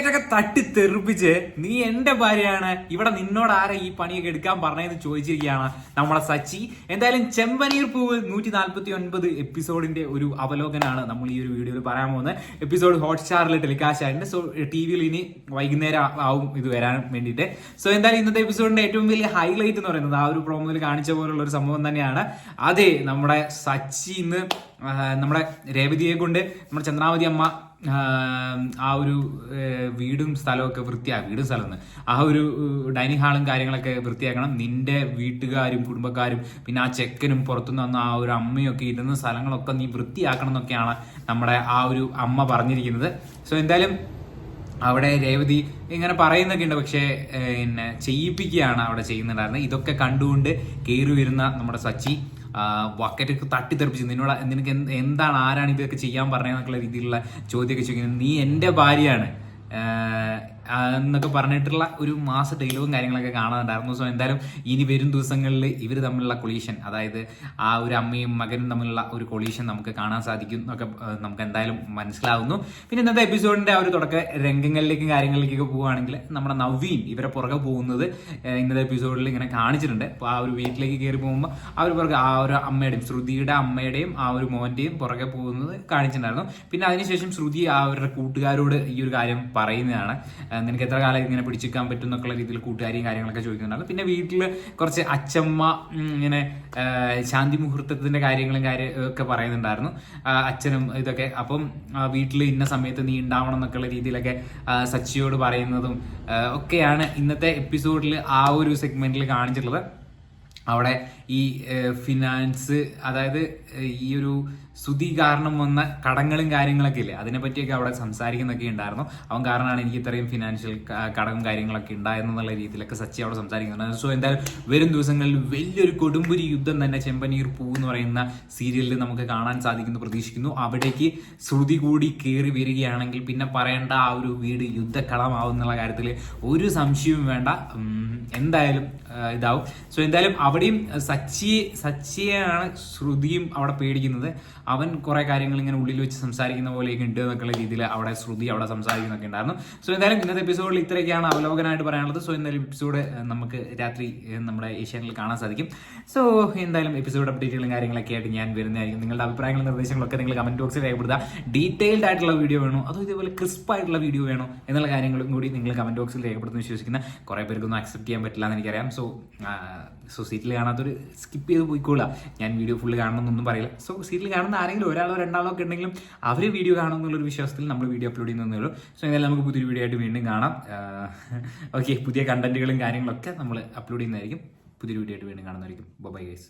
ഒക്കെ തട്ടി തെറിപ്പിച്ച് നീ എന്റെ ഭാര്യയാണ് ഇവിടെ നിന്നോട് ആരാ ഈ പണിയൊക്കെ എടുക്കാൻ പറഞ്ഞതെന്ന് ചോദിച്ചിരിക്കുകയാണ് നമ്മളെ സച്ചി. എന്തായാലും ചെമ്പനീർ പൂവ് നൂറ്റി നാൽപ്പത്തി ഒൻപത് എപ്പിസോഡിന്റെ ഒരു അവലോകനാണ് നമ്മൾ ഈ ഒരു വീഡിയോയിൽ പറയാൻ പോകുന്നത്. എപ്പിസോഡ് ഹോട്ട്സ്റ്റാറിൽ ടെലികാസ്റ്റ് ആയിട്ടുണ്ട് സോ ടി വിയിൽ ഇനി വൈകുന്നേരം ആവും ഇത് വരാൻ വേണ്ടിയിട്ട്. സോ എന്തായാലും ഇന്നത്തെ എപ്പിസോഡിന്റെ ഏറ്റവും വലിയ ഹൈലൈറ്റ് എന്ന് പറയുന്നത് ആ ഒരു പ്രോമോയിൽ കാണിച്ച പോലുള്ള ഒരു സംഭവം തന്നെയാണ്. അതെ നമ്മുടെ സച്ചി ഇന്ന് നമ്മുടെ രേവതിയെ കൊണ്ട് നമ്മുടെ ചന്ദ്രാവതി അമ്മ ആ ഒരു വീടും സ്ഥലമൊക്കെ വൃത്തിയാക്കും വീടും സ്ഥലം ആ ഒരു ഡൈനിങ് ഹാളും കാര്യങ്ങളൊക്കെ വൃത്തിയാക്കണം. നിന്റെ വീട്ടുകാരും കുടുംബക്കാരും പിന്നെ ആ ചെക്കനും പുറത്തുനിന്ന് വന്ന ആ ഒരു അമ്മയൊക്കെ ഇരുന്ന സ്ഥലങ്ങളൊക്കെ നീ വൃത്തിയാക്കണം എന്നൊക്കെയാണ് നമ്മുടെ ആ ഒരു അമ്മ പറഞ്ഞിരിക്കുന്നത്. സോ എന്തായാലും അവിടെ രേവതി ഇങ്ങനെ പറയുന്നൊക്കെ ഉണ്ട്. പക്ഷേ പിന്നെ ചെയ്യിപ്പിക്കുകയാണ് അവിടെ ചെയ്യുന്നുണ്ടായിരുന്നത്. ഇതൊക്കെ കണ്ടുകൊണ്ട് കയറി വരുന്ന നമ്മുടെ സച്ചി. വക്കറ്റൊക്കെ തട്ടിത്തെറിപ്പിച്ച് നിന്നോട് നിനക്ക് എന്ത് എന്താണ് ആരാണ് ഇതൊക്കെ ചെയ്യാൻ പറഞ്ഞതെന്നൊക്കെയുള്ള രീതിയിലുള്ള ചോദ്യമൊക്കെ ചോദിക്കുന്നത് നീ എന്റെ ഭാര്യയാണ്. എന്നൊക്കെ പറഞ്ഞിട്ടുള്ള ഒരു മാസ ഡയലോഗും കാര്യങ്ങളൊക്കെ കാണാനുണ്ടായിരുന്നു. സോ എന്തായാലും ഇനി വരും ദിവസങ്ങളിൽ ഇവർ തമ്മിലുള്ള കൊളീഷൻ അതായത് ആ ഒരു അമ്മയും മകനും തമ്മിലുള്ള ഒരു കൊളീഷൻ നമുക്ക് കാണാൻ സാധിക്കും എന്നൊക്കെ നമുക്ക് എന്തായാലും മനസ്സിലാവുന്നു. പിന്നെ ഇന്നത്തെ എപ്പിസോഡിന്റെ ആ ഒരു തുടക്ക രംഗങ്ങളിലേക്കും കാര്യങ്ങളിലേക്കൊക്കെ പോവുകയാണെങ്കിൽ നമ്മുടെ നവീൻ ഇവരെ പുറകെ പോകുന്നത് ഇന്നത്തെ എപ്പിസോഡിൽ ഇങ്ങനെ കാണിച്ചിട്ടുണ്ട്. അപ്പോൾ ആ ഒരു വീട്ടിലേക്ക് കയറി പോകുമ്പോൾ അവർ പുറകെ ആ ഒരു അമ്മയുടെയും ശ്രുതിയുടെ അമ്മയുടെയും ആ ഒരു മോന്റെയും പുറകെ പോകുന്നത് കാണിച്ചിട്ടുണ്ടായിരുന്നു. പിന്നെ അതിനുശേഷം ശ്രുതി ആ അവരുടെ കൂട്ടുകാരോട് ഈ ഒരു കാര്യം പറയുന്നതാണ്. നിനക്ക് എത്ര കാലം ഇങ്ങനെ പിടിച്ചിരിക്കാൻ പറ്റും എന്നൊക്കെയുള്ള രീതിയിൽ കൂട്ടുകാരിയും കാര്യങ്ങളൊക്കെ ചോദിക്കുന്നുണ്ടായിരുന്നു പിന്നെ വീട്ടിൽ കുറച്ച് അച്ചമ്മ ഇങ്ങനെ ശാന്തി മുഹൂർത്തത്തിന്റെ കാര്യങ്ങളും കാര്യം ഒക്കെ പറയുന്നുണ്ടായിരുന്നു. അച്ഛനും ഇതൊക്കെ. അപ്പം വീട്ടിൽ ഇന്ന സമയത്ത് നീ ഉണ്ടാവണം എന്നൊക്കെയുള്ള രീതിയിലൊക്കെ സച്ചിയോട് പറയുന്നതും ഒക്കെയാണ് ഇന്നത്തെ എപ്പിസോഡിൽ ആ ഒരു സെഗ്മെന്റിൽ കാണിച്ചിട്ടുള്ളത്. അവിടെ ഈ ഫിനാൻസ് അതായത് ഈ ഒരു സ്തുതി കാരണം വന്ന കടങ്ങളും കാര്യങ്ങളൊക്കെ ഇല്ലേ? അതിനെപ്പറ്റിയൊക്കെ അവിടെ സംസാരിക്കുന്നൊക്കെ ഉണ്ടായിരുന്നു. അവൻ കാരണമാണ് എനിക്ക് ഇത്രയും ഫിനാൻഷ്യൽ കടവും കാര്യങ്ങളൊക്കെ ഉണ്ടായെന്നുള്ള രീതിയിലൊക്കെ സച്ചി അവിടെ സംസാരിക്കുന്നുണ്ട് സോ എന്തായാലും വരും ദിവസങ്ങളിൽ വലിയൊരു കൊടുമ്പുരി യുദ്ധം തന്നെ ചെമ്പനീർ പൂ എന്ന് പറയുന്ന സീരിയലിൽ നമുക്ക് കാണാൻ സാധിക്കുന്നു പ്രതീക്ഷിക്കുന്നു. അവിടേക്ക് ശ്രുതി കൂടി കയറി വരികയാണെങ്കിൽ പിന്നെ പറയേണ്ട ആ ഒരു വീട് യുദ്ധക്കളമാവും എന്നുള്ള കാര്യത്തിൽ ഒരു സംശയവും വേണ്ട. എന്തായാലും ഇതാവും. സോ എന്തായാലും അവിടെയും സച്ചിയെ സച്ചിയെയാണ് ശ്രുതിയും അവിടെ പേടിക്കുന്നത്. അവൻ കുറെ കാര്യങ്ങൾ ഇങ്ങനെ ഉള്ളിൽ വെച്ച് സംസാരിക്കുന്ന പോലെയൊക്കെ ഉണ്ട് എന്നൊക്കെയുള്ള രീതിയിൽ അവിടെ ശ്രുതി അവിടെ സംസാരിക്കുന്നൊക്കെ ഉണ്ടായിരുന്നു. സോ എന്തായാലും ഇന്നത്തെ എപ്പിസോഡിൽ ഇത്രയൊക്കെയാണ് അവലോകനമായിട്ട് പറയാനുള്ളത്. സോ എന്തായാലും എപ്പിസോഡ് നമുക്ക് രാത്രി നമ്മുടെ ഏഷ്യാനിൽ കാണാൻ സാധിക്കും. സോ എന്തായാലും എപ്പിസോഡ് അപ്ഡേറ്റുകളും കാര്യങ്ങളൊക്കെ ആയിട്ട് ഞാൻ വരുന്നതായിരിക്കും. നിങ്ങളുടെ അഭിപ്രായങ്ങളും നിർദ്ദേശങ്ങളൊക്കെ നിങ്ങൾ കമന്റ് ബോക്സിൽ രേഖപ്പെടുത്തുക. ഡീറ്റെയിൽഡ് ആയിട്ടുള്ള വീഡിയോ വേണോ? അതോ ഇതേപോലെ ക്രിസ്പ് ആയിട്ടുള്ള വീഡിയോ വേണോ? എന്നുള്ള കാര്യങ്ങളും കൂടി നിങ്ങൾ കമന്റ് ബോക്സിൽ രേഖപ്പെടുത്തുന്ന വിശ്വസിക്കുന്ന കുറേ പേർക്കൊന്നും അക്സെപ്റ്റ് ചെയ്യാൻ പറ്റില്ല എന്ന് എനിക്കറിയാം. സോ സോ സീറ്റിൽ കാണാത്തൊരു സ്കിപ്പ് ചെയ്ത് പോയിക്കോളാം ഞാൻ വീഡിയോ ഫുള്ള് കാണണമെന്നൊന്നും പറയില്ല. സോ സീരിയൽ കാണുന്ന ആരെങ്കിലും ഒരാളോ രണ്ടാളോ ഒക്കെ ഉണ്ടെങ്കിലും അവർ വീഡിയോ കാണുമെന്നുള്ളൊരു വിശ്വാസത്തിൽ നമ്മൾ വീഡിയോ അപ്ലോഡ് ചെയ്യുന്നതേ ഉള്ളൂ. സോ എന്തായാലും നമുക്ക് പുതിയൊരു വീഡിയോ ആയിട്ട് വീണ്ടും കാണാം. ഓക്കെ പുതിയ കണ്ടന്റുകളും കാര്യങ്ങളൊക്കെ നമ്മൾ അപ്ലോഡ് ചെയ്യുന്നതായിരിക്കും. പുതിയൊരു വീഡിയോ ആയിട്ട് വീണ്ടും കാണുന്നതായിരിക്കും. Bye guys